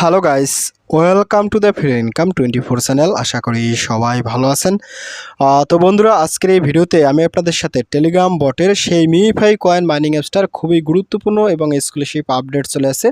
Hello guys welcome to the free income twenty four channel আশা করি সবাই ভালো আছেন। তো বন্ধুরা, আজকের এই ভিডিওতে আমি আপনাদের সাথে টেলিগ্রাম বটের সেই মিফাই কয়েন মাইনিং অ্যাপসটার খুবই গুরুত্বপূর্ণ এবং এক্সক্লুসিভ আপডেট চলে আসে।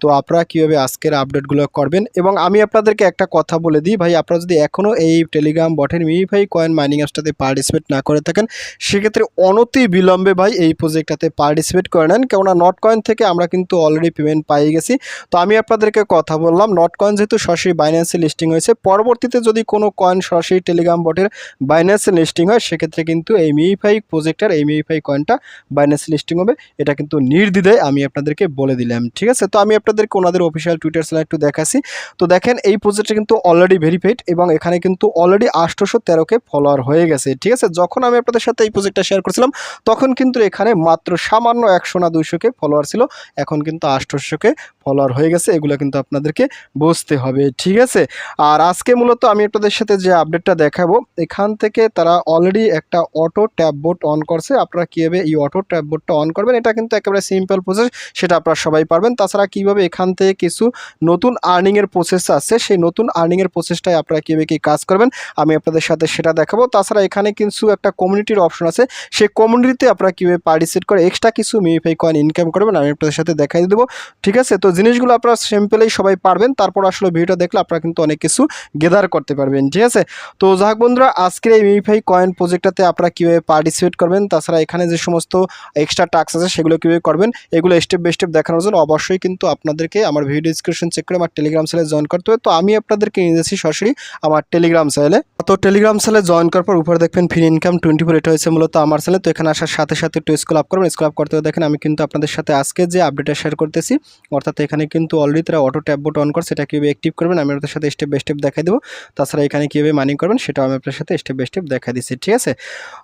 তো আপনারা কীভাবে আজকের আপডেটগুলো করবেন? এবং আমি আপনাদেরকে একটা কথা বলে দিই, ভাই, আপনারা যদি এখনও এই টেলিগ্রাম বটের মিফাই কয়েন মাইনিং অ্যাপসটাতে পার্টিসিপেট না করে থাকেন, সেক্ষেত্রে অনতি বিলম্বে, ভাই, এই প্রজেক্টটাতে পার্টিসিপেট করে নেন। কেননা নট কয়েন থেকে আমরা কিন্তু অলরেডি পেমেন্ট পাই গেছি। তো আমি আপনাদেরকে কথা বললাম নট কয়েন যেহেতু সরাসরি বাইন্যান্সে লিস্টিং হয়েছে, পরবর্তীতে যদি কোনো কয়েন সরাসরি টেলিগ্রাম বটের বাইন্যান্সে লিস্টিং হয়, সেক্ষেত্রে কিন্তু এই মিফাই প্রজেক্টের এই মিফাই কয়েনটা বাইন্যান্সে লিস্টিং হবে। এটা কিন্তু নির্দ্বিধায় আমি আপনাদেরকে বলে দিলাম, ঠিক আছে? তো আমি আপনাদেরকে ওনাদের অফিসিয়াল টুইটার চ্যানেল একটু দেখাচ্ছি। তো দেখেন, এই প্রজেক্টটা কিন্তু অলরেডি ভেরিফাইড এবং এখানে কিন্তু অলরেডি আটশোশো তেরোকে ফলোয়ার হয়ে গেছে, ঠিক আছে? যখন আমি আপনাদের সাথে এই প্রজেক্টটা শেয়ার করছিলাম, তখন কিন্তু এখানে মাত্র সামান্য একশো না দুইশোকে ফলোয়ার ছিল, এখন কিন্তু আটশোশোকে ফলোয়ার হয়ে গেছে, এগুলো কিন্তু আপনাদেরকে বুঝতে হবে, ঠিক আছে? আর আজকে মূলত আমি আপনাদের সাথে যে আপডেটটা দেখাবো, এখান থেকে তারা অলরেডি একটা অটো ট্যাব বোর্ড অন করছে, আপনারা কীভাবে এই অটো ট্যাব বোর্ডটা অন করবেন, এটা কিন্তু একেবারে সিম্পল প্রসেস সেটা আপনারা সবাই পারবেন। তাছাড়া কীভাবে এখান থেকে কিছু নতুন আর্নিংয়ের প্রসেস আছে। সেই নতুন আর্নিংয়ের প্রসেসটাই আপনারা কীভাবে কী কাজ করবেন, আমি আপনাদের সাথে সেটা দেখাবো। তাছাড়া এখানে কিছু একটা কমিউনিটির অপশন আছে। সেই কমিউনিটিতে আপনারা কীভাবে পার্টিসিপেট করে এক্সট্রা কিছু মিফাই কয়েন ইনকাম করবেন, আমি আপনাদের সাথে দেখাই দেবো। ঠিক আছে? তো জিনিসগুলো আপনারা সিম্পলেই সবাই পারবেন, তারপর আসলে ভিডিওটা দেখলে আপনারা কিন্তু অনেক কিছু গেদার করতে পারবেন। ঠিক আছে? তো যাক বন্ধুরা, আজকের এই মিউফাই কয়েন প্রজেক্টটাতে আপনারা কীভাবে পার্টিসিপেট করবেন, তাছাড়া এখানে যে সমস্ত এক্সট্রা টাস্ক আছে, সেগুলো কীভাবে করবেন, এগুলো স্টেপ বাই স্টেপ দেখানোর জন্য অবশ্যই কিন্তু আপনাদেরকে আমার ভিডিও ডিসক্রিপশন চেক করে আমার টেলিগ্রাম চ্যানেলে জয়েন করতে হবে। তো আমি আপনাদেরকে নিয়ে যাচ্ছি সরাসরি আমার টেলিগ্রাম চ্যানেলে তো টেলিগ্রাম চ্যানেলে জয়েন করার পর উপরে দেখবেন ফ্রি ইনকাম টোয়েন্টি ফোর এটা হয়েছে মূলত আমার চ্যানেল তো এখানে আসার সাথে সাথে একটু স্কুল আপ করবেন। স্কুল আপ করতে দেখেন আমি কিন্তু আপনাদের সাথে আজকে যে আপডেটটা শেয়ার করতেছি, অর্থাৎ এখানে কিন্তু অলরেডি তারা অটো ট্যাব বোট অন করে সেটা কীভাবে অ্যাক্টিভ করবেন আমি আপনাদের সাথে স্টেপ বাই স্টেপ দেখাই দেবো। তাছাড়া এখানে কীভাবে মানি করবেন সেটাও আমি আপনার সাথে স্টেপ বাই স্টেপ দেখা দিচ্ছি, ঠিক আছে?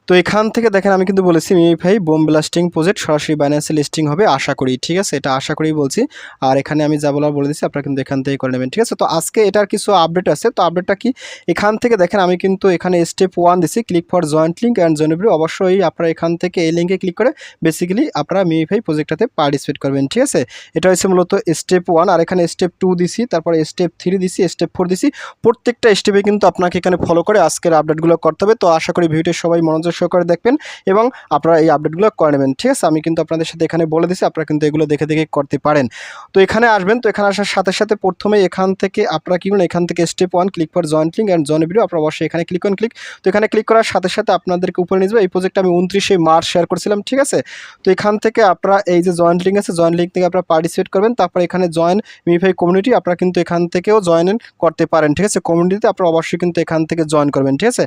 তো এখান থেকে দেখেন আমি কিন্তু বলেছি মিফাই বোম ব্লাস্টিং প্রজেক্ট সরাসরি বাইন্যান্সে লিস্টিং হবে, আশা করি, ঠিক আছে? এটা আশা করেই বলছি। আর এখানে আমি যা বলার বলে দিচ্ছি আপনারা কিন্তু এখান থেকে করে নেবেন, ঠিক আছে? তো আজকে এটার কিছু আপডেট আছে, তো আপডেটটা কি? এখান থেকে দেখেন, আমি কিন্তু এখানে স্টেপ ওয়ান দিছি click for join link and join অবশ্যই আপনারা এখান থেকে এই লিঙ্কে ক্লিক করে বেসিক্যালি আপনারা মিফাই প্রজেক্টটাতে পার্টিসিপেট করবেন, ঠিক আছে? এটা হচ্ছে মূলত স্টেপ ওয়ান আর এখানে স্টেপ টু দিছি, তারপরে স্টেপ থ্রি দিছি স্টেপ ফোর দিছি। প্রত্যেকটা স্টেপে কিন্তু আপনাকে এখানে ফলো করে আজকের আপডেটগুলো করতে হবে, তো আশা করি ভিডিওটি সবাই মনোযোগ সহকারে দেখবেন এবং আপনারা এই আপডেটগুলো করে নেবেন, ঠিক আছে? আমি কিন্তু আপনাদের সাথে এখানে বলে দিছি, আপনারা কিন্তু এগুলো দেখে দেখে করতে পারেন। তো এখানে আসবেন, তো এখানে আসার সাথে সাথে প্রথমে এখান থেকে আপনারা কি করুন, এখান থেকে step one click for join link and join video আপনারা অবশ্যই এখানে ক্লিক করুন ক্লিক তো এখানে ক্লিক করার সাথে সাথে আপনাদেরকে উপরে নিয়ে যাবে। এই প্রজেক্টটা আমি উনত্রিশে মার্চ শেয়ার করছিলাম, ঠিক আছে? তো এখান থেকে আপনারা এই যে জয়েন্ট লিঙ্ক আছে জয়েন্ট লিঙ্ক থেকে আপনারা পার্টিসিপেট করবেন। তারপর এখানে জয়েন মিফাই কমিউনিটি আপনারা কিন্তু এখান থেকেও জয়েন করতে পারেন, ঠিক আছে? কমিউনিটিতে আপনারা অবশ্যই কিন্তু এখান থেকে জয়েন করবেন, ঠিক আছে?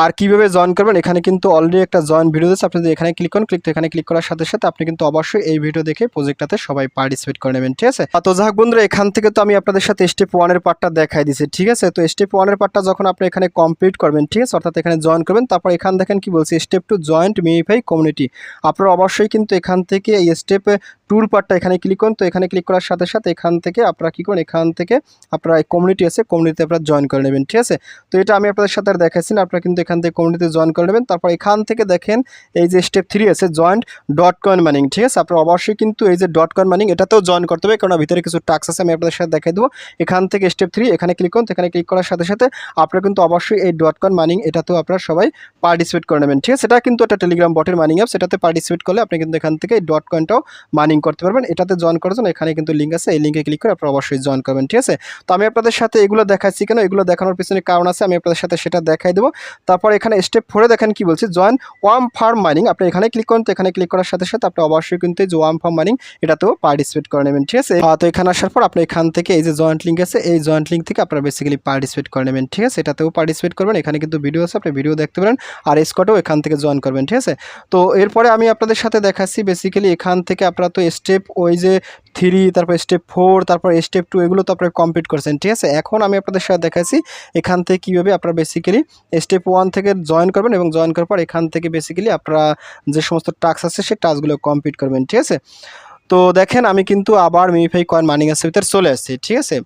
আর- কীভাবে জয়েন করবেন, এখানে কিন্তু অলরেডি একটা জয়েন ভিডিও আছে আপনি এখানে ক্লিক করেন ক্লিক তো এখানে ক্লিক করার সাথে সাথে আপনি কিন্তু অবশ্যই এই ভিডিও দেখে প্রজেক্টটাতে সবাই পার্টিসিপেট করে নেবেন, ঠিক আছে? আর তো যাক বন্ধুরা, এখান থেকে তো আমি আপনাদের সাথে স্টেপ ওয়ানের পার্টটা দেখাই দিছি, ঠিক আছে? তো স্টেপ ওয়ানের পার্টটা যখন আপনি এখানে কমপ্লিট করবেন, ঠিক আছে? অর্থাৎ এখানে জয়েন করবেন, তারপর এখান দেখেন কি বলছে step two join Memefi community আপনারা অবশ্যই কিন্তু এখান থেকে এই স্টেপে টুল পার্টটা এখানে ক্লিক করুন। তো এখানে ক্লিক করার সাথে সাথে এখান থেকে আপনারা কী করুন, এখান থেকে আপনারা কমিউনিটি আছে কমিউনিটিতে আপনারা জয়েন করে নেবেন, ঠিক আছে? তো এটা আমি আপনাদের সাথে আর দেখাচ্ছি না, আপনারা কিন্তু এখান থেকে কমিউনিটিতে জয়েন করে নেবেন। তারপর এখান থেকে দেখেন এই যে স্টেপ থ্রি আছে জয়েন্ট ডট কয়েন মানিং ঠিক আছে? আপনারা অবশ্যই কিন্তু এই যে ডট কয়েন মানিং এটাতেও জয়েন করতে হবে কারণ ভিতরে কিছু টাক্স আছে, আমি আপনাদের সাথে দেখাই দেবো। এখান থেকে স্টেপ থ্রি এখানে ক্লিক করুন। এখানে ক্লিক করার সাথে সাথে আপনারা কিন্তু অবশ্যই এই ডট কয়েন মানিং এটাতেও আপনারা সবাই পার্টিসিপেট করে নেবেন, ঠিক আছে? সেটা কিন্তু একটা টেলিগ্রাম বটের মানিং অ্যাপ সেটাতে পার্টিসিপেট করলে আপনি কিন্তু এখান থেকে ডট কয়েনটাও মানিং করতে পারবেন। এটাতে জয়েন করার জন্য এখানে কিন্তু লিঙ্ক আছে। এই লিঙ্কে ক্লিক করে আপনারা অবশ্যই জয়েন করবেন, ঠিক আছে? তো আমি আপনাদের সাথে এগুলো দেখাচ্ছি কেন? এগুলো দেখানোর পিছনে কারণ আছে। আমি আপনাদের সাথে সেটা দেখাই দেবো। তারপর এখানে স্টেপ ফোরে দেখেন কি বলছি? জয়েন ওয়াম ফার্ম মাইনিং আপনি এখানে ক্লিক করুন তো এখানে ক্লিক করার সাথে সাথে আপনি অবশ্যই কিন্তু এই যে ওয়াম ফার্ম মাইনিং এটাতেও পার্টিসিপেট করে নেবেন, ঠিক আছে? তো এখানে আসার পর আপনি এখান থেকে এই যে জয়েন্ট লিঙ্ক আছে, এই জয়েন্ট লিঙ্ক থেকে আপনারা বেসিক্যালি পার্টিসিপেট করে নেবেন, ঠিক আছে? এটাতেও পার্টিসিপেট করবেন। এখানে কিন্তু ভিডিও আছে, আপনি ভিডিও দেখতে পারেন। আর স্কটেও এখান থেকে জয়েন করবেন, ঠিক আছে? তো এরপরে আমি আপনাদের সাথে দেখাচ্ছি বেসিক্যালি এখান থেকে আপনারা তো স্টেপ ওই যে থ্রি তারপর স্টেপ ফোর তারপর স্টেপ টু এগুলো তো আপনারা কমপ্লিট করছেন, ঠিক আছে? এখন আমি আপনাদের সাথে দেখাচ্ছি এখান থেকে কীভাবে আপনারা বেসিক্যালি স্টেপ ওয়ান থেকে জয়েন করবেন এবং জয়েন করার পর এখান থেকে বেসিক্যালি আপনারা যে সমস্ত টাস্ক আছে সেই টাস্কগুলো কমপ্লিট করবেন, ঠিক আছে? তো দেখেন আমি কিন্তু আবার মিফাই কয়েন মানিং এর ভিতরে চলে আসছি, ঠিক আছে?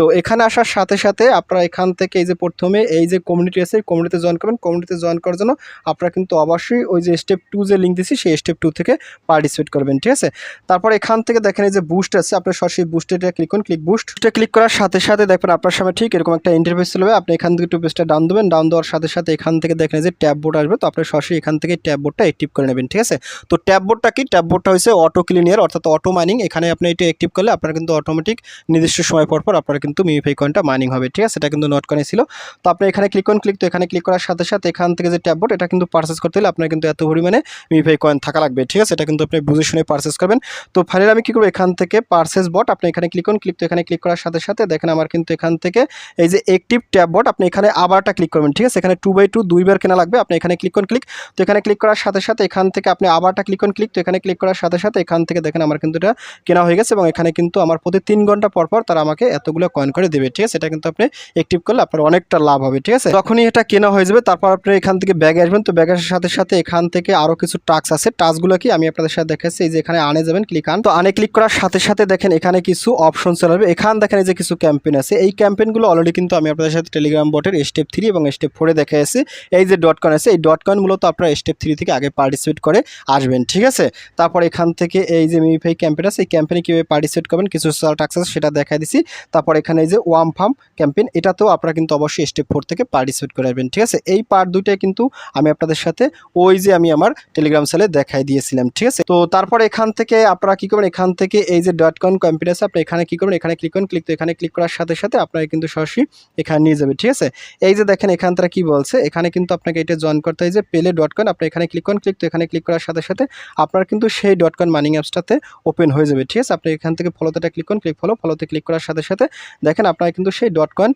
তো এখানে আসার সাথে সাথে আপনারা এখান থেকে এই যে প্রথমে এই যে কমিউনিটি আছে কমিউনিটিতে জয়েন করবেন। কমিউনিটিতে জয়েন করার জন্য আপনারা কিন্তু অবশ্যই ওই যে স্টেপ টু যে লিঙ্ক দিছি, সেই স্টেপ টু থেকে পার্টিসিপেট করবেন, ঠিক আছে? তারপর এখান থেকে দেখেন এই যে বুস্ট আছে, আপনার সরাসরি বুস্টেটা ক্লিক করুন ক্লিক বুস্ট ক্লিক করার সাথে সাথে দেখবেন আপনার সামনে ঠিক এরকম একটা ইন্টারফেস চলবে আপনি এখান থেকে একটু পেজটা ডাউন দেবেন ডাউন দেওয়ার সাথে সাথে এখান থেকে দেখেন যে ট্যাব বোর্ড আসবে, তো আপনি সরাসরি এখান থেকে ট্যাব বোর্ডটা অ্যাক্টিভ করে নেবেন, ঠিক আছে? তো ট্যাব বোর্ডটা কি? ট্যাব বোর্ডটা হচ্ছে অটো ক্লিনিয়ার অর্থাৎ অটো মাইনিং এখানে আপনি এটা অ্যাক্টিভ করলে আপনার কিন্তু অটোমেটিক নির্দিষ্ট সময় পর পর আপনার কিন্তু মিউফাই কয়েনটা মাইনিং হবে, ঠিক আছে? এটা কিন্তু নোট কয়েন ছিল। তো আপনি এখানে ক্লিক করুন ক্লিক তো এখানে ক্লিক করার সাথে সাথে এখান থেকে যে ট্যাব বোর্ড এটা কিন্তু পারচেস করতে হলে আপনার কিন্তু এত পরিমাণে মিউফাই কয়েন থাকা লাগবে, ঠিক আছে? এটা কিন্তু আপনি বুঝে শুনে পারচেস করবেন। তো ফাইনালি আমি কী করব? এখান থেকে পারচেস বট আপনি এখানে ক্লিক করুন ক্লিক তো এখানে ক্লিক করার সাথে সাথে দেখেন আমার কিন্তু এখান থেকে এই যে অ্যাক্টিভ ট্যাব বট আপনি এখানে আবারটা ক্লিক করবেন, ঠিক আছে? এখানে টু বাই টু দুইবার কেনা লাগবে, আপনি এখানে ক্লিক করুন ক্লিক তো এখানে ক্লিক করার সাথে সাথে এখান থেকে আপনি আবারটা ক্লিক করুন ক্লিক তো এখানে ক্লিক করার সাথে সাথে এখান থেকে দেখেন আমার কিন্তু এটা কেনা হয়ে গেছে এবং এখানে কিন্তু আমার প্রতি তিন ঘণ্টা পর পর তারা আমাকে এতগুলো কয়েন করে দেবে, ঠিক আছে? এটা কিন্তু আপনি অ্যাক্টিভ করলে আপনার অনেকটা লাভ হবে, ঠিক আছে? যখনই এটা কেনা হয়ে যাবে, তারপর আপনি এখান থেকে ব্যাগে আসবেন। তো ব্যাগের সাথে সাথে এখান থেকে আরও কিছু টাস্ক আছে। টাস্কগুলো কি? আমি আপনাদের সাথে দেখাচ্ছি। এই যে এখানে আনে যাবেন ক্লিক আন। তো আনে ক্লিক করার সাথে সাথে দেখেন এখানে কিছু অপশন চলে আসবে। এখান দেখেন এই যে কিছু ক্যাম্পেন আছে। এই ক্যাম্পেনগুলো অলরেডি কিন্তু আমি আপনাদের সাথে টেলিগ্রাম বটের স্টেপ থ্রি এবং স্টেপ ফোরে দেখে এসেছি এই যে ডট কয়েন আছে, এই ডট কয়েন মূলত আপনারা স্টেপ থ্রি থেকে আগে পার্টিসিপেট করে আসবেন, ঠিক আছে? তারপর এখান থেকে এই যে মিফাই ক্যাম্পেন আছে, এই ক্যাম্পেইনে কীভাবে পার্টিসিপেট করবেন, কিছু টাক্স আছে, সেটা দেখাই দিছি। তারপর এখানে এই যে ওয়াম ফার্ম ক্যাম্পেইন, এটাতেও আপনারা কিন্তু অবশ্যই স্টেপ ফোর থেকে পার্টিসিপেট করে আসবেন, ঠিক আছে? এই পার্ট দুইটাই কিন্তু আমি আপনাদের সাথে ওই যে আমি আমার টেলিগ্রাম সেলে দেখাই দিয়েছিলাম, ঠিক আছে? তো তারপর এখান থেকে আপনারা কী করবেন? এখান থেকে এই যে ডট কয়েন ক্যাম্পেইন আছে, আপনি এখানে কী করবেন? এখানে ক্লিক করুন ক্লিক তো এখানে ক্লিক করার সাথে সাথে আপনারা কিন্তু সরাসরি এখানে নিয়ে যাবে ঠিক আছে? এই যে দেখেন এখান তারা কি বলছে? এখানে কিন্তু আপনাকে এটা জয়েন করতে হয় যে পেলে ডট কয়েন আপনি এখানে ক্লিক করুন ক্লিক তো এখানে ক্লিক করার সাথে সাথে আপনার কিন্তু সেই ডট কয়েন মানিং অ্যাপসটাতে ওপেন হয়ে যাবে, ঠিক আছে? আপনি এখান থেকে ফলোতেটা ক্লিক করুন ক্লিক ফলো ফলোতে ক্লিক করার সাথে সাথে দেখেন আপনারা কিন্তু সেই ডট কয়েন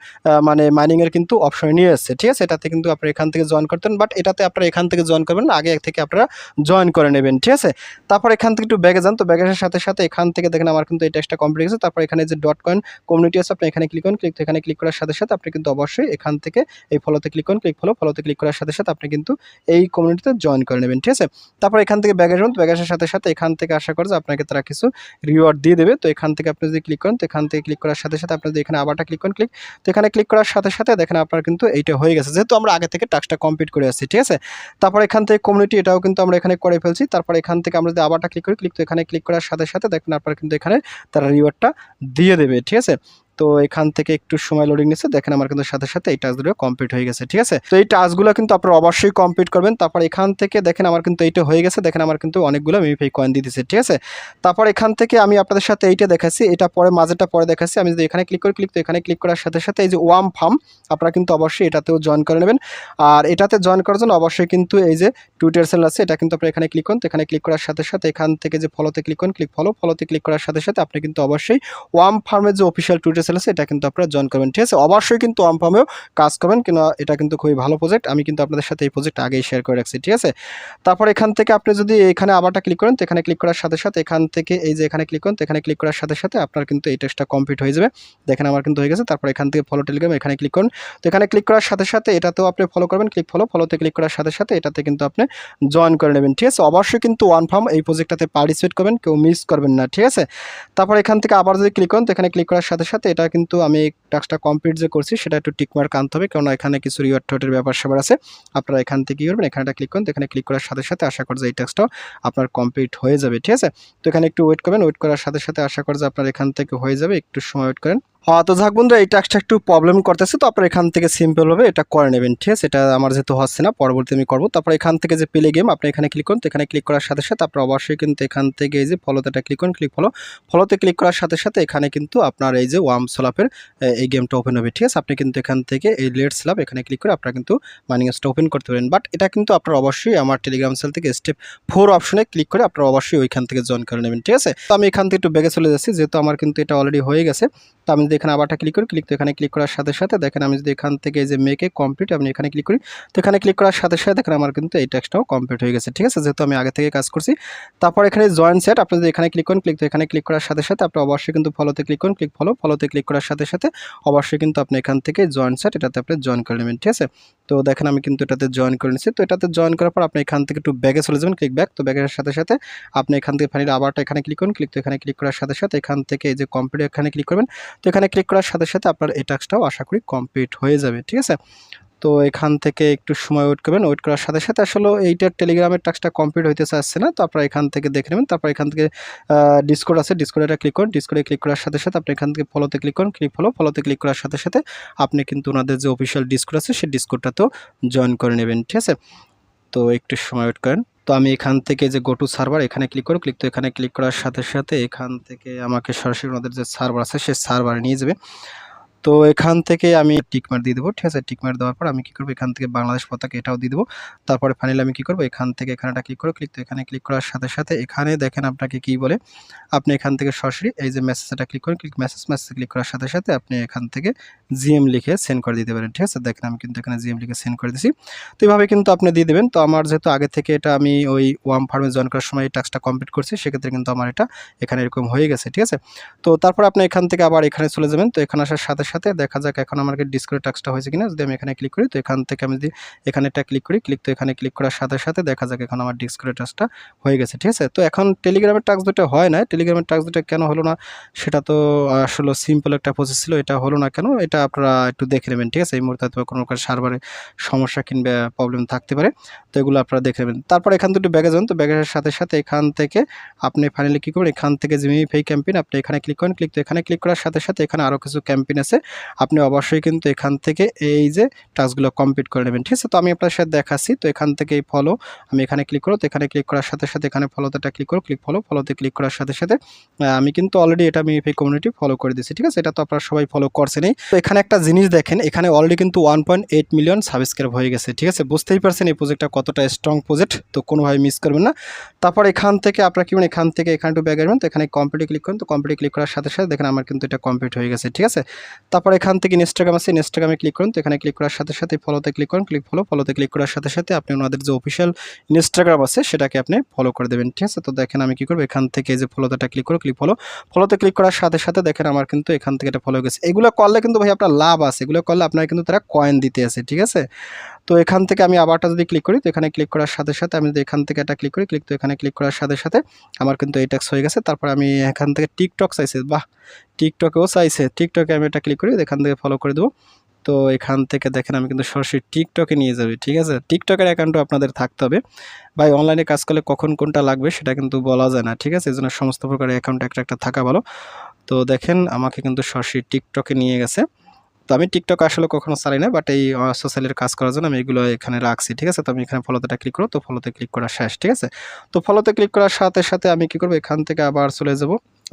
মানে মাইনিংয়ের কিন্তু অপশন নিয়ে এসছে, ঠিক আছে? এটাতে কিন্তু আপনারা এখান থেকে জয়েন করতেন বাট এটাতে আপনারা এখান থেকে জয়েন করবেন, আগে থেকে আপনারা জয়েন করে নেবেন, ঠিক আছে? তারপর এখান থেকে একটু ব্যাগে যান, তো ব্যাগের সাথে সাথে এখান থেকে দেখেন আমার কিন্তু এই টেক্সটটা কমপ্লিট গেছে, তারপর এখানে যে ডট কয়েন কমিউনিটি আছে, আপনি এখানে ক্লিক করুন ক্লিক এখানে ক্লিক করার সাথে সাথে আপনি কিন্তু অবশ্যই এখান থেকে এই ফলোতে ক্লিক করুন ক্লিক ফলো ফলোতে ক্লিক করার সাথে সাথে আপনি কিন্তু এই কমিউনিটিতে জয়েন করে নেবেন, ঠিক আছে? তারপর এখান থেকে ব্যাগেজ যাবেন ব্যাগেজের সাথে সাথে এখান থেকে আশা করে যে আপনাকে তারা কিছু রিওয়ার্ড দিয়ে দেবে, তো এখান থেকে আপনি যদি ক্লিক করেন, তো এখান থেকে ক্লিক করার সাথে সাথে আপনি যদি এখানে আবারটা ক্লিক করেন ক্লিক তো এখানে ক্লিক করার সাথে সাথে দেখেন আপনার কিন্তু এইটা হয়ে গেছে। যেহেতু আমরা আগে থেকে টাস্কটা কমপ্লিট করে আসছি, ঠিক আছে? তারপর এখান থেকে কমিউনিটি এটাও কিন্তু আমরা এখানে করে ফেলছি। তারপর এখান থেকে আমরা যদি আবারটা ক্লিক করি ক্লিক তো এখানে ক্লিক করার সাথে সাথে দেখেন আপনার কিন্তু এখানে তারা রিওয়ার্ডটা দিয়ে দেবে, ঠিক আছে? তো এখান থেকে একটু সময় লোডিং নিচ্ছে। দেখেন আমার কিন্তু সাথে সাথে এই টাস্কগুলো কমপ্লিট হয়ে গেছে, ঠিক আছে? তো এই টাস্কগুলো কিন্তু আপনারা অবশ্যই কমপ্লিট করবেন। তারপর এখান থেকে দেখেন আমার কিন্তু এইটা হয়ে গেছে। দেখেন আমার কিন্তু অনেকগুলো মিমিফাই কয়েন দিতেছে, ঠিক আছে? তারপর এখান থেকে আমি আপনাদের সাথে এইটা দেখাচ্ছি। এটা পরে মাঝেটা পরে দেখাচ্ছি। আমি যদি এখানে ক্লিক করি ক্লিক তো এখানে ক্লিক করার সাথে সাথে এই যে ওয়াম ফার্ম আপনারা কিন্তু অবশ্যই এটাতেও জয়েন করে নেবেন। আর এটাতে জয়েন করার জন্য অবশ্যই কিন্তু এই যে টুইটার সেল আছে, এটা কিন্তু আপনারা এখানে ক্লিক করুন। তো এখানে ক্লিক করার সাথে সাথে এখান থেকে যে ফলোতে ক্লিক করুন ক্লিক ফলো ফলোতে ক্লিক করার সাথে সাথে আপনি কিন্তু অবশ্যই ওয়াম ফার্মের যে অফিসিয়াল টুইটার সেল আছে এটা কিন্তু আপনারা জয়েন করবেন। ঠিক আছে? অবশ্যই কিন্তু ওয়াম ফার্মেও কাজ করবেন কিন্তু এটা কিন্তু খুবই ভালো প্রজেক্ট আমি কিন্তু আপনাদের সাথে এই প্রজেক্ট আগেই শেয়ার করে রাখছি, ঠিক আছে? তারপর এখান থেকে আপনি যদি এখানে আবারটা ক্লিক করেন, তো এখানে ক্লিক করার সাথে সাথে, এখান থেকে এই যে এখানে ক্লিক করেন, তো এখানে ক্লিক করার সাথে সাথে আপনার কিন্তু এই টেস্টটা কমপ্লিট হয়ে যাবে। দেখেন আমার কিন্তু হয়ে গেছে। তারপর এখান থেকে ফলো টেলিগ্রাম এখানে ক্লিক করুন। তো এখানে ক্লিক করার সাথে সাথে এটাতেও আপনি ফলো করবেন ক্লিক ফলো ফলোতে ক্লিক করার সাথে সাথে এটাতে কিন্তু আপনি জয়েন করে নেবেন, ঠিক আছে? অবশ্যই কিন্তু ওয়ান ফার্ম এই প্রজেক্টটাতে পার্টিসিপেট করবেন, কেউ মিস করবেন না, ঠিক আছে? তারপর এখান থেকে আবার যদি ক্লিক করেন, তো এখানে ক্লিক করার সাথে সাথে এটা কিন্তু আমি টাস্কটা কমপ্লিট যে করছি, সেটা একটু টিকমার্ক আনতে হবে। কারণ এখানে কিছু রিওয়ার্ড টোটের ব্যাপার স্যাপার আছে। আপনারা এখান থেকে কী করবেন? এখানে ক্লিক করুন। এখানে ক্লিক করার সাথে সাথে আশা করছে এই টাস্কটাও আপনার কমপ্লিট হয়ে যাবে। ঠিক আছে? তো এখানে একটু ওয়েট করবেন। ওয়েট করার সাথে সাথে আশা করছে আপনার এখান থেকে হয়ে যাবে। একটু সময় ওয়েট করেন। তো যাক বন্ধু, এই টাস্কটা একটু প্রবলেম করতেছে, তো আপনার এখান থেকে সিম্পলভাবে এটা করে নেবেন, ঠিক আছে? এটা আমার যেহেতু হচ্ছে না, পরবর্তী আমি করব। তারপর এখান থেকে যে প্লে গেম আপনি এখানে ক্লিক করুন, তো এখানে ক্লিক করার সাথে সাথে আপনার অবশ্যই কিন্তু এখান থেকে এই যে ফলোতে এটা ক্লিক করুন ক্লিক ফলো ফলোতে ক্লিক করার সাথে সাথে এখানে কিন্তু আপনার এই যে ওয়াম স্ল্যাপের এই গেমটা ওপেন হবে, ঠিক আছে? আপনি কিন্তু এখান থেকে এই লেট স্ল্যাপ এখানে ক্লিক করে আপনারা কিন্তু মাইনিং অ্যাপসটা ওপেন করতে পারেন। বাট এটা কিন্তু আপনার অবশ্যই আমার টেলিগ্রাম সেল থেকে স্টেপ ফোর অপশনে ক্লিক করে আপনারা অবশ্যই ওইখান থেকে জয়েন করে নেবেন, ঠিক আছে? তো আমি এখান থেকে একটু বেগে চলে যাচ্ছি, যেহেতু আমার কিন্তু এটা অলরেডি হয়ে গেছে, তো আমি এখানে আবারটা ক্লিক করি ক্লিক তো এখানে ক্লিক করার সাথে সাথে দেখেন আমি যদি এখান থেকে যে মেকে কমপ্লিট আমি এখানে ক্লিক করি, তো এখানে ক্লিক করার সাথে সাথে দেখেন আমার কিন্তু এই টেক্সটাও কমপ্লিট হয়ে গেছে, ঠিক আছে? যেহেতু আমি আগে থেকে কাজ করছি। তারপর এখানে জয়েন সেট আপনি যদি এখানে ক্লিক করেন ক্লিক তো এখানে ক্লিক করার সাথে সাথে আপনি অবশ্যই কিন্তু ফলোতে ক্লিক করুন ক্লিক ফলো ফলোতে ক্লিক করার সাথে সাথে অবশ্যই কিন্তু আপনি এখান থেকে জয়েন সেট এটাতে আপনি জয়েন করে নেবেন, ঠিক আছে? তো দেখেন আমি কিন্তু এটাতে জয়েন করে নিচ্ছি তো এটাতে জয়েন করার পর আপনি এখান থেকে একটু ব্যাগে চলে যাবেন ক্লিক ব্যাক তো ব্যাগের সাথে সাথে আপনি এখান থেকে ফাইনালি আবারটা এখানে ক্লিক করুন ক্লিক তো এখানে ক্লিক করার সাথে সাথে এখান থেকে এই যে কম্পিউটার এখানে ক্লিক করবেন, তো এখানে এখানে ক্লিক করার সাথে সাথে আপনার এই টাস্কটাও আশা করি কমপ্লিট হয়ে যাবে, ঠিক আছে? তো এখান থেকে একটু সময় ওয়েট করবেন। ওয়েট করার সাথে সাথে আসলে এইটার টেলিগ্রামের টাস্কটা কমপ্লিট হইতে চাচ্ছে না, তো আপনারা এখান থেকে দেখে নেবেন। তারপর এখান থেকে ডিসকোড আছে। ডিসকোডে এটা ক্লিক করুন। ডিসকোডে ক্লিক করার সাথে সাথে আপনি এখান থেকে ফলোতে ক্লিক করুন। ক্লিক ফলো ফলোতে ক্লিক করার সাথে সাথে আপনি কিন্তু ওনাদের যে অফিসিয়াল ডিসকোড আছে, সেই ডিসকোডটাতেও জয়েন করে নেবেন, ঠিক আছে? তো একটু সময় ওয়েট করেন। তো আমি এখান থেকে যে গোটু সার্ভার এখানে ক্লিক করো ক্লিক তো এখানে ক্লিক করার সাথে সাথে এখান থেকে আমাকে সরাসরি ওনাদের যে সার্ভার আছে সেই সার্ভারে নিয়ে যাবে। তো এখান থেকে আমি টিকমার দিয়ে দেবো, ঠিক আছে? টিকমার দেওয়ার পর আমি কি করব? এখান থেকে বাংলাদেশ পতাকা এটাও দিয়ে দেবো। তারপরে ফাইনালি আমি কি করব? এখান থেকে এখানেটা ক্লিক করো ক্লিক তো এখানে ক্লিক করার সাথে সাথে এখানে দেখেন আপনাকে কি বলে? আপনি এখান থেকে সরাসরি এই যে মেসেজটা ক্লিক করেন ক্লিক মেসেজ মেসেজ ক্লিক করার সাথে সাথে আপনি এখান থেকে জিএম লিখে সেন্ড করে দিতে পারেন, ঠিক আছে? দেখেন আমি কিন্তু এখানে জিএম লিখে সেন্ড করে দিছি। তো এইভাবে কিন্তু আপনি দিয়ে দেবেন। তো আমার যেহেতু আগে থেকে এটা আমি ওই ওয়াম ফার্মে জয়েন করার সময় এই টাস্কটা কমপ্লিট করছি, সেক্ষেত্রে কিন্তু আমার এটা এখানে এরকম হয়ে গেছে, ঠিক আছে? তো তারপর আপনি এখান থেকে আবার এখানে চলে যাবেন। তো এখানে আসার সাথে সাথে, দেখা যাক এখন আমার ডিসক্রিট টাস্কটা হয়েছে কিনা। যদি আমি এখানে ক্লিক করি, তো এখান থেকে আমি যদি এখানে একটা ক্লিক করি ক্লিক তো এখানে ক্লিক করার সাথে সাথে দেখা যাক এখন আমার ডিসক্রিট টাস্কটা হয়ে গেছে, ঠিক আছে? তো এখন টেলিগ্রামের টাস্ক দুটো হয় না টেলিগ্রামের টাস্ক দুটো কেন হলো না, সেটা তো আসলে সিম্পল একটা প্রসেস ছিল, এটা হলো না কেন, এটা আপনারা একটু দেখে নেবেন, ঠিক আছে? এই মুহূর্তে হয়তো কোনো সার্ভারে সমস্যা কিংবা প্রবলেম থাকতে পারে। তো এগুলো আপনারা দেখে নেবেন। তারপর এখান থেকে ব্যাগে যান। তো ব্যাগের সাথে সাথে এখান থেকে আপনি ফাইনালি কী করবেন? এখান থেকে জিমি ফেই ক্যাম্পেইন আপনি এখানে ক্লিক করেন। ক্লিক তো এখানে ক্লিক করার সাথে সাথে এখানে আরও কিছু ক্যাম্পেইন আছে। আপনি অবশ্যই কিন্তু এখান থেকে এই যে টাস্কগুলো কমপ্লিট করে নেবেন। ঠিক আছে? তো আমি আপনার সাথে দেখাচ্ছি। তো এখান থেকে এই ফলো আমি এখানে ক্লিক করো। তো এখানে ক্লিক করার সাথে সাথে এখানে ফলোতে ক্লিক করো। ক্লিক ফলো ফলোতে ক্লিক করার সাথে সাথে আমি কিন্তু অলরেডি এটা আমি ফেক কমিউনিটি ফলো করে দিয়েছি। ঠিক আছে? এটা তো আপনারা সবাই ফলো করছেনই। তো এখানে একটা জিনিস দেখেন, এখানে অলরেডি কিন্তু one point eight million subscribe হয়ে গেছে। ঠিক আছে? বুঝতেই পারছেন এই প্রজেক্টটা কতটা স্ট্রং প্রজেক্ট তো কোনোভাবে মিস করবেন না। তারপর এখান থেকে আপনারা কি এখান থেকে এখানে একটু ব্যাগ আসবেন, তো এখানে কমপ্লিট ক্লিক করুন, তো কমপ্লিট ক্লিক করার সাথে সাথে দেখেন আমার কিন্তু এটা কমপ্লিট হয়ে গেছে, ঠিক আছে? তারপর এখান থেকে ইনস্টাগ্রাম আছে ইনস্টাগ্রামে ক্লিক করুন, তো এখানে ক্লিক করার সাথে সাথে ফলোতে ক্লিক করুন ক্লিক ফলো ফলোতে ক্লিক করার সাথে সাথে আপনি ওনাদের যে অফিসিয়াল ইনস্টাগ্রাম আছে, সেটাকে আপনি ফলো করে দেবেন, ঠিক আছে? তো দেখেন আমি কী করব, এখান থেকে যে ফলোতে ক্লিক করো ক্লিক ফলো ফলোতে ক্লিক করার সাথে সাথে দেখেন আমার কিন্তু এখান থেকে এটা ফলো গেছে। এগুলো করলে কিন্তু ভাই আপনার লাভ আছে, এগুলো করলে আপনার কিন্তু তারা কয়েন দিতে আছে, ঠিক আছে? তো এখান থেকে আমি আবারটা যদি ক্লিক করি, তো এখানে ক্লিক করার সাথে সাথে আমি যদি এখান থেকে এটা ক্লিক করি ক্লিক তো এখানে ক্লিক করার সাথে সাথে আমার কিন্তু এই ট্যাক্স হয়ে গেছে। তারপর আমি এখান থেকে টিকটক চাইছে, বাহ! টিকটকেও চাইছে। টিকটকে আমি এটা ক্লিক করি এখান থেকে ফলো করে দেবো। তো এখান থেকে দেখেন আমি কিন্তু সরাসরি টিকটকে নিয়ে যাবে, ঠিক আছে? টিকটকের অ্যাকাউন্টও আপনাদের থাকতে হবে। ভাই অনলাইনে কাজ করলে কখন কোনটা লাগবে সেটা কিন্তু বলা যায় না, ঠিক আছে? এই জন্য সমস্ত প্রকার অ্যাকাউন্ট একটা একটা থাকা ভালো। তো দেখেন, আমাকে কিন্তু সরাসরি টিকটকে নিয়ে গেছে। তো আমি টিকটক আসলে কখনো চালাই না বাট এই সোশ্যালের কাজ করার জন্য আমি এগুলো এখানে রাখছি, ঠিক আছে? তো আমি এখানে ফলোতেটা ক্লিক করো, তো ফলোতে ক্লিক করা শেষ, ঠিক আছে? তো ফলোতে ক্লিক করার সাথে সাথে আমি কি করব? এখান থেকে আবার চলে যাব,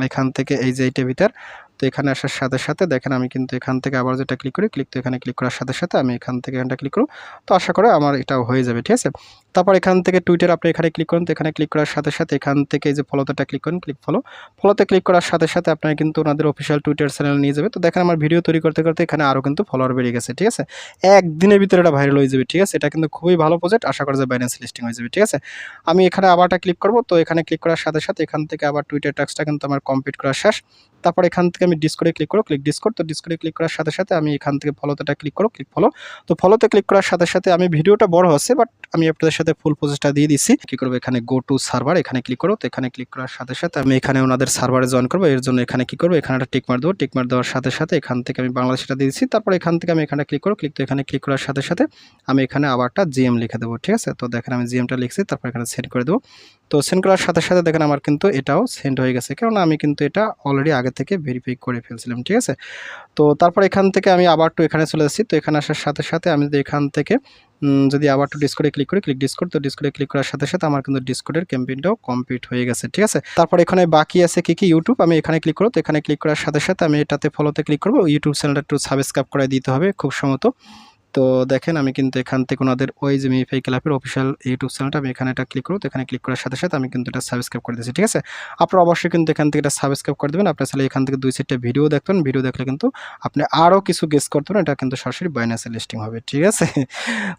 এখান থেকে এই যে এইটা ভিতর তো এখানে আসার সাথে সাথে দেখেন আমি কিন্তু এখান থেকে আবার যেটা ক্লিক করি ক্লিক তো এখানে ক্লিক করার সাথে সাথে আমি এখান থেকে এখানটা ক্লিক করব, তো আশা করে আমার এটাও হয়ে যাবে, ঠিক আছে? তারপর এখান থেকে টুইটার আপনি এখানে ক্লিক করুন, তো এখানে ক্লিক করার সাথে সাথে এখান থেকে যে ফলোতেটা ক্লিক করুন ক্লিক ফলো ফলোতে ক্লিক করার সাথে সাথে আপনার কিন্তু ওনাদের অফিসিয়াল টুইটার চ্যানেল নিয়ে যাবে। তো দেখেন আমার ভিডিও তৈরি করতে করতে এখানে আরও কিন্তু ফলোয়ার বেড়ে গেছে, ঠিক আছে? একদিনের ভিতরে এটা ভাইরাল হয়ে যাবে, ঠিক আছে? এটা কিন্তু খুবই ভালো প্রজেক্ট আশা করা যায় বাইন্যান্স লিস্টিং হয়ে যাবে, ঠিক আছে? আমি এখানে আবারটা ক্লিক করব, তো এখানে ক্লিক করার সাথে সাথে এখান থেকে আবার টুইটার টাক্সটা কিন্তু আমার কমপ্লিট করা শেষ। তারপর এখান থেকে আমি ডিসকোডে ক্লিক করো ক্লিক ডিসকোড তো ডিসকোডে ক্লিক করার সাথে সাথে আমি এখান থেকে ফলোতেটা ক্লিক করো ক্লিক ফলো তো ফলোতে ক্লিক করার সাথে সাথে আমি ভিডিওটা বড় হচ্ছে বাট আমি আপনাদের সাথে ফুল প্রসেসটা দিয়ে দিচ্ছি কি করব, এখানে গো টু সার্ভার এখানে ক্লিক করো। তো এখানে ক্লিক করার সাথে সাথে আমি এখানে ওনাদের সার্ভারে জয়েন করব। এর জন্য এখানে কি করব, এখানে একটা টিক মার দেবো। টিক মার দেওয়ার সাথে সাথে এখান থেকে আমি বাংলাদেশটা দিয়ে দিচ্ছি তারপর এখান থেকে আমি এখানে ক্লিক করো। ক্লিক তো এখানে ক্লিক করার সাথে সাথে আমি এখানে আবারটা জিএম লিখে দেবো, ঠিক আছে? তো দেখেন আমি জিএমটা লিখছি, তারপর এখানে সেন্ড করে দেবো। তো সেন্ড করার সাথে সাথে দেখেন আমার কিন্তু এটাও সেন্ড হয়ে গেছে। কারণ আমি কিন্তু এটা অলরেডি আগে থেকে ভেরিফাই করে ফেলছিলাম, ঠিক আছে? তো তারপর এখান থেকে আমি আবার তো এখানে চলে যাচ্ছি তো এখানে আসার সাথে সাথে আমি যদি এখান থেকে যদি আবার একটু ডিসকোডে ক্লিক করি ক্লিক ডিসকোড তো ডিসকোডে ক্লিক করার সাথে সাথে আমার কিন্তু ডিসকোডের ক্যাম্পেইনটাও কমপ্লিট হয়ে গেছে, ঠিক আছে? তারপর এখানে বাকি আছে কি কি? ইউটিউব আমি এখানে ক্লিক করো তো এখানে ক্লিক করার সাথে সাথে আমি এটাতে ফলোতে ক্লিক করব ইউটিউব চ্যানেলটা একটু সাবস্ক্রাইব করে দিতে হবে, খুব সম্ভবত। তো দেখেন, আমি কিন্তু এখান থেকে ওনাদের ওই যে মিফাই ক্লাবের অফিসিয়াল ইউটিউব চ্যানেলটা আমি এখানে এটা ক্লিক করব। তো এখানে ক্লিক করার সাথে সাথে আমি কিন্তু এটা সাবস্ক্রাইব করে দিয়েছি, ঠিক আছে? আপনারা অবশ্যই কিন্তু এখান থেকে এটা সাবস্ক্রাইব করে দেবেন। আপনার চাইলে এখান থেকে দুই চারটা ভিডিও দেখবেন। ভিডিও দেখলে কিন্তু আপনি আরও কিছু গেস করতে পারেন এটা কিন্তু সরাসরি বাইনাসের লিস্টিং হবে, ঠিক আছে?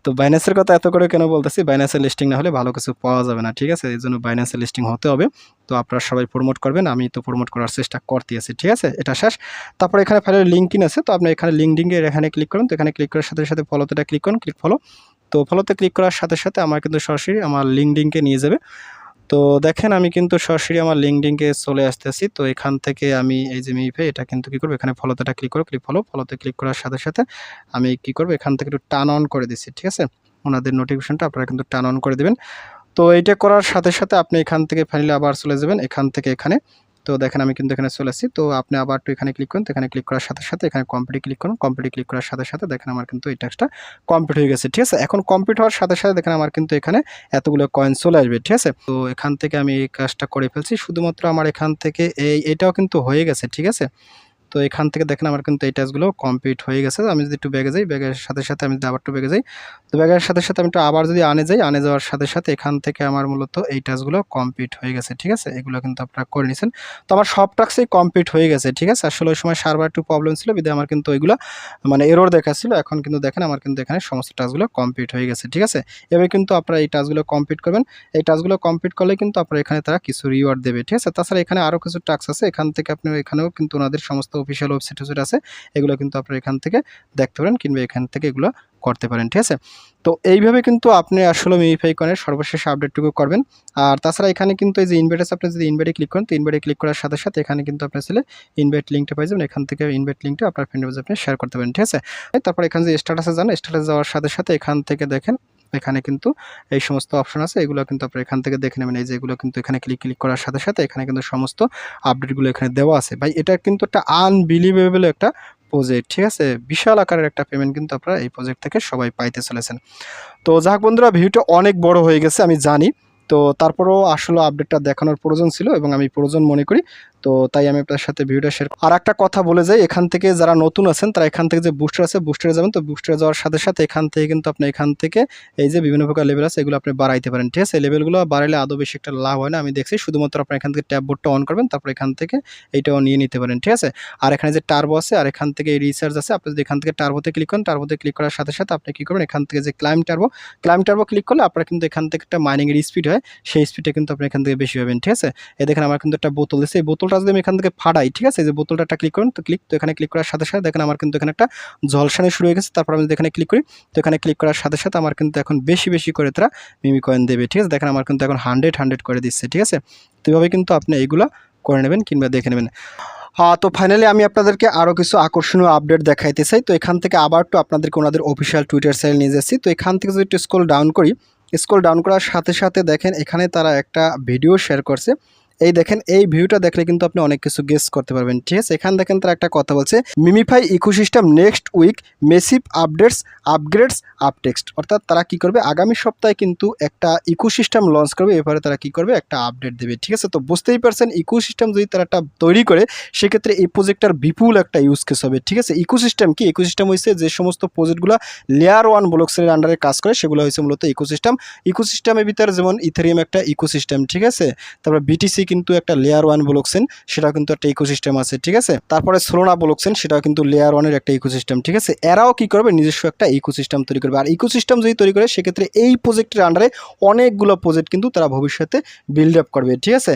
তো বাইনাসের কথা এত করে কেন বলতেছি? বাইনাসের লিস্টিং না হলে ভালো কিছু পাওয়া যাবে না, ঠিক আছে? এই জন্য বাইনাসের লিস্টিং হতে হবে। তো আপনারা সবাই প্রমোট করবেন, আমি তো প্রমোট করার চেষ্টা করতে আছি ঠিক আছে? এটা শেষ। তারপরে এখানে ফাইলের লিঙ্কিন আছে, তো আপনি এখানে লিঙ্কডিংয়ের এখানে ক্লিক করুন, তো এখানে ক্লিক করার সাথে সাথে ফলোতেটা ক্লিক করুন ক্লিক ফলো তো ফলোতে ক্লিক করার সাথে সাথে আমার কিন্তু সরাসরি আমার লিঙ্কডিংকে নিয়ে যাবে। তো দেখেন আমি কিন্তু সরাসরি আমার লিঙ্কডিনকে চলে আসতেছি, তো এখান থেকে আমি এই যে মিপে এটা কিন্তু কী করব, এখানে ফলোতেটা ক্লিক করো ক্লিক ফলো ফলোতে ক্লিক করার সাথে সাথে আমি কি করব, এখান থেকে একটু টার্ন অন করে দিচ্ছি ঠিক আছে? ওনাদের নোটিফিকেশনটা আপনারা কিন্তু টার্ন অন করে দেবেন। তো এইটা করার সাথে সাথে আপনি এখান থেকে ফাইনালি আবার চলে যাবেন, এখান থেকে এখানে। তো দেখেন আমি কিন্তু এখানে চলে আসি তো আপনি আবার একটু এখানে ক্লিক করুন এখানে ক্লিক করার সাথে সাথে এখানে কমপ্লিট ক্লিক করুন। কমপ্লিট ক্লিক করার সাথে সাথে দেখেন আমার কিন্তু এই টাস্কটা কমপ্লিট হয়ে গেছে, ঠিক আছে? এখন কমপ্লিট হওয়ার সাথে সাথে দেখেন আমার কিন্তু এখানে এতগুলো কয়েন চলে আসবে, ঠিক আছে? তো এখান থেকে আমি এই কাজটা করে ফেলছি। শুধুমাত্র আমার এখান থেকে এই, এটাও কিন্তু হয়ে গেছে, ঠিক আছে? তো এখান থেকে দেখেন আমার কিন্তু এই টাস্কগুলো কমপ্লিট হয়ে গেছে। আমি যদি একটু ব্যাগে যাই ব্যাগের সাথে সাথে আমি যদি আবার একটু ব্যাগে যাই। তো ব্যাগের সাথে সাথে আমি একটু আবার যদি আনে যাই, আনে যাওয়ার সাথে সাথে এখান থেকে আমার মূলত এই টাস্কগুলো কমপ্লিট হয়ে গেছে, ঠিক আছে? এগুলো কিন্তু আপনারা করে নিয়েছেন তো আমার সব টাস্কই কমপ্লিট হয়ে গেছে, ঠিক আছে? আসলে ওই সময় সার্ভার একটু প্রবলেম ছিল বিধে আমার কিন্তু ওইগুলো মানে এরর দেখাচ্ছিল। এখন কিন্তু দেখেন আমার কিন্তু এখানে সমস্ত টাস্কগুলো কমপ্লিট হয়ে গেছে, ঠিক আছে? এবার কিন্তু আপনারা এই টাস্কগুলো কমপ্লিট করবেন। এই টাস্কগুলো কমপ্লিট করলে কিন্তু আপনার এখানে তারা কিছু রিওয়ার্ড দেবে, ঠিক আছে? তাছাড়া এখানে আরও কিছু টাস্ক আছে। এখান থেকে আপনি এখানেও কিন্তু ওনাদের সমস্ত অফিসিয়াল ওয়েবসাইট আছে, এগুলো কিন্তু আপনারা এখান থেকে দেখতে পারেন কিংবা এখান থেকে এগুলো করতে পারেন, ঠিক আছে? তো এইভাবে কিন্তু আপনি আসলে মিফাই কয়েনের সর্বশেষ আপডেটটুকু করবেন। আর তাছাড়া এখানে কিন্তু এই যে ইনভাইট আপনি যদি ইনভাইটে ক্লিক করেন, তো ইনভাইটে ক্লিক করার সাথে সাথে এখানে কিন্তু আপনার ছেলে ইনভাইট লিঙ্কটা পাই যাবেন এখান থেকে ইনভাইট লিঙ্কটা আপনার ফ্রেন্ড আপনি শেয়ার করতে পারেন, ঠিক আছে? তারপর এখানে যে স্ট্যাটাসে যান স্ট্যাটাস যাওয়ার সাথে সাথে এখান থেকে দেখেন এখানে কিন্তু এই সমস্ত অপশন আছে। এগুলো কিন্তু আপনার এখান থেকে দেখে নেবেন। এই যে এগুলো কিন্তু এখানে ক্লিক ক্লিক করার সাথে সাথে এখানে কিন্তু সমস্ত আপডেটগুলো এখানে দেওয়া আছে। ভাই, এটা কিন্তু একটা আনবিলিভেবল একটা প্রজেক্ট ঠিক আছে? বিশাল আকারের একটা পেমেন্ট কিন্তু আপনারা এই প্রজেক্ট থেকে সবাই পাইতে চলেছেন। তো যাক বন্ধুরা, ভিডিওটা অনেক বড় হয়ে গেছে, আমি জানি। তো তারপরেও আসলে আপডেটটা দেখানোর প্রয়োজন ছিল এবং আমি প্রয়োজন মনে করি তো তাই আমি আপনার সাথে ভিডিওটা শেয়ার আর একটা কথা বলে যাই এখান থেকে যারা নতুন আছেন তারা এখান থেকে যে বুস্টার আছে বুস্টারে যাবেন তো বুস্টারে যাওয়ার সাথে সাথে এখান থেকে কিন্তু আপনি এখান থেকে এই যে বিভিন্ন প্রকার লেভেল আছে এগুলো আপনি বাড়াইতে পারেন ঠিক আছে লেভেলগুলো বাড়াইলে আদৌ বেশি একটা লাভ হয় না আমি দেখছি শুধুমাত্র আপনি এখান থেকে ট্যাব বোর্ডটা অন করবেন তারপর এখান থেকে এইটাও নিয়ে নিতে পারেন ঠিক আছে আর এখানে যে টার্বো আছে আর এখান থেকে রিচার্জ আছে আপনি যদি এখান থেকে টার্বোতে ক্লিক করেন টার্বোতে ক্লিক করার সাথে সাথে আপনি কী করবেন এখান থেকে যে claim turbo claim turbo click করলে আপনার কিন্তু এখান থেকে একটা মাইনিংয়ের স্পিড হয় সেই স্পিডটা কিন্তু আপনি এখান থেকে বেশি পাবেন ঠিক আছে এই দেখেন আমার কিন্তু একটা বোতল দিচ্ছে এই বোতলটা যদি আমি এখান থেকে ফাটাই, ঠিক আছে? যে বোতলটা ক্লিক করুন, তো ক্লিক তো এখানে ক্লিক করার সাথে সাথে দেখেন আমার কিন্তু এখানে একটা জলসানি শুরু হয়ে গেছে। তারপর আমি এখানে ক্লিক করি, তো এখানে ক্লিক করার সাথে সাথে আমার কিন্তু এখন বেশি বেশি করে তারা মিমি কয়েন দেবে, ঠিক আছে? দেখেন আমার কিন্তু এখন হান্ড্রেড হান্ড্রেড করে দিচ্ছে, ঠিক আছে? তো এভাবে কিন্তু আপনি এইগুলো করে নেবেন কিংবা দেখে নেবেন। তো ফাইনালি আমি আপনাদেরকে আরও কিছু আকর্ষণীয় আপডেট দেখাইতে চাই। তো এখান থেকে আবার একটু আপনাদেরকে ওনাদের অফিসিয়াল টুইটার সাইল নিয়ে যাচ্ছি। তো এখান থেকে যদি একটু স্ক্রল ডাউন করি স্ক্রল ডাউন করার সাথে সাথে দেখেন এখানে তারা একটা ভিডিও শেয়ার করছে। এই দেখেন, এই ভিউটা দেখলে কিন্তু আপনি অনেক কিছু গেস করতে পারবেন। ঠিক আছে, এখানে দেখেন তারা একটা কথা বলছে Memefi ecosystem next week massive updates upgrades আপটেক্সট অর্থাৎ তারা কি করবে? আগামী সপ্তাহে কিন্তু একটা ইকোসিস্টেম লঞ্চ করবে, এরপরে তারা কি করবে? একটা আপডেট দেবে। ঠিক আছে, তো বুঝতেই পারছেন ইকোসিস্টেম যদি তারা একটা তৈরি করে, সেক্ষেত্রে এই প্রজেক্টটার বিপুল একটা ইউজ কেস হবে। ঠিক আছে ইকোসিস্টেম কি? ইকোসিস্টেম হয়েছে যে সমস্ত প্রজেক্টগুলো লেয়ার ওয়ান ব্লকসের আন্ডারে কাজ করে, সেগুলো হয়েছে মূলত ইকোসিস্টেম ইকোসিস্টেমের ভিতরে যেমন ইথেরিয়াম একটা ইকোসিস্টেম ঠিক আছে? তারপর বিটিসি কিন্তু একটা লেয়ার ওয়ান ব্লকসেন সেটাও কিন্তু একটা ইকোসিস্টেম আছে, ঠিক আছে? তারপরে সোলোনা ব্লকসেন সেটাও কিন্তু লেয়ার ওয়ানের একটা ইকোসিস্টেম ঠিক আছে? এরাও কি করবে? নিজস্ব একটা ইকোসিস্টেম তৈরি করবে। আর ইকোসিস্টেম যদি তৈরি করে, সেক্ষেত্রে এই প্রজেক্টের আন্ডারে অনেকগুলো প্রজেক্ট কিন্তু তারা ভবিষ্যতে বিল্ড আপ করবে, ঠিক আছে?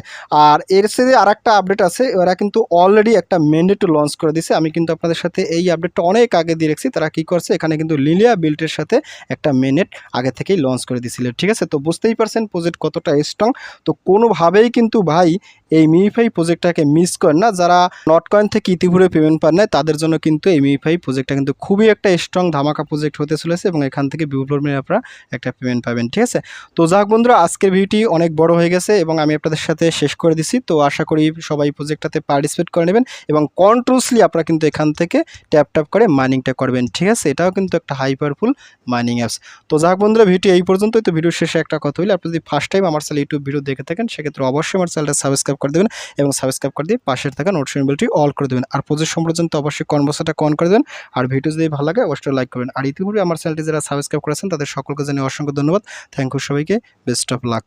আর এর সাথে আর একটা আপডেট আছে, ওরা কিন্তু অলরেডি একটা মেন্ডেট লঞ্চ করে দিছে আমি কিন্তু আপনাদের সাথে এই আপডেটটা অনেক আগে দিয়ে রেখেছি। তারা কি করছে? এখানে কিন্তু লিলিয়া বিল্টের সাথে একটা মেনেট আগে থেকেই লঞ্চ করে দিয়েছিল, ঠিক আছে? তো বুঝতেই পারছেন প্রজেক্ট কতটা স্ট্রং তো কোনোভাবেই কিন্তু ভাই এই মিফাই প্রজেক্টটাকে মিস করেন না। যারা নট কয়েন থেকে ইতিপূর্বে পেমেন্ট পান নাই তাদের জন্য কিন্তু এই মিফাই প্রজেক্টটা কিন্তু খুবই একটা স্ট্রং ধামাকা প্রজেক্ট হতে চলেছে এবং এখান থেকে বিপুল আপনারা একটা পেমেন্ট পাবেন, ঠিক আছে? তো যাক বন্ধুরা, আজকের ভিডিওটি অনেক বড় হয়ে গেছে এবং আমি আপনাদের সাথে শেষ করে দিছি। তো আশা করি সবাই প্রজেক্টটাতে পার্টিসিপেট করে নেবেন এবং কন্ট্রোসলি আপনারা কিন্তু এখান থেকে ট্যাপ ট্যাপ করে মাইনিংটা করবেন, ঠিক আছে? এটাও কিন্তু একটা হাই পাওয়ারফুল মাইনিং অ্যাপস তো যাক বন্ধুরা ভিডিও এই পর্যন্তই। তো ভিডিওর শেষে একটা কথা হইলে, আপনি যদি ফার্স্ট টাইম আমার চ্যানেল ইউটিউব ভিডিও দেখে থাকেন, সেক্ষেত্রে অবশ্যই আমার চ্যানেলটা সাবস্ক্রাইব করে দেবেন এবং সাবস্ক্রাইব করে দিয়ে পাশের থাকা নোটিফিকেশন বেলটি অল করে দেবেন। আর প্রজেক্ট সম্পর্যন্ত অবশ্যই কনভার্সটা কন করে দেবেন। আর ভিডিও যদি ভালো লাগে অবশ্যই লাইক করবেন। আর ইতিপূর্বে আমার চ্যানেলটি যারা সাবস্ক্রাইব করেছেন, তাদের সকলকে জানিয়ে অসংখ্য ধন্যবাদ। থ্যাংক ইউ সবাইকে। Best of luck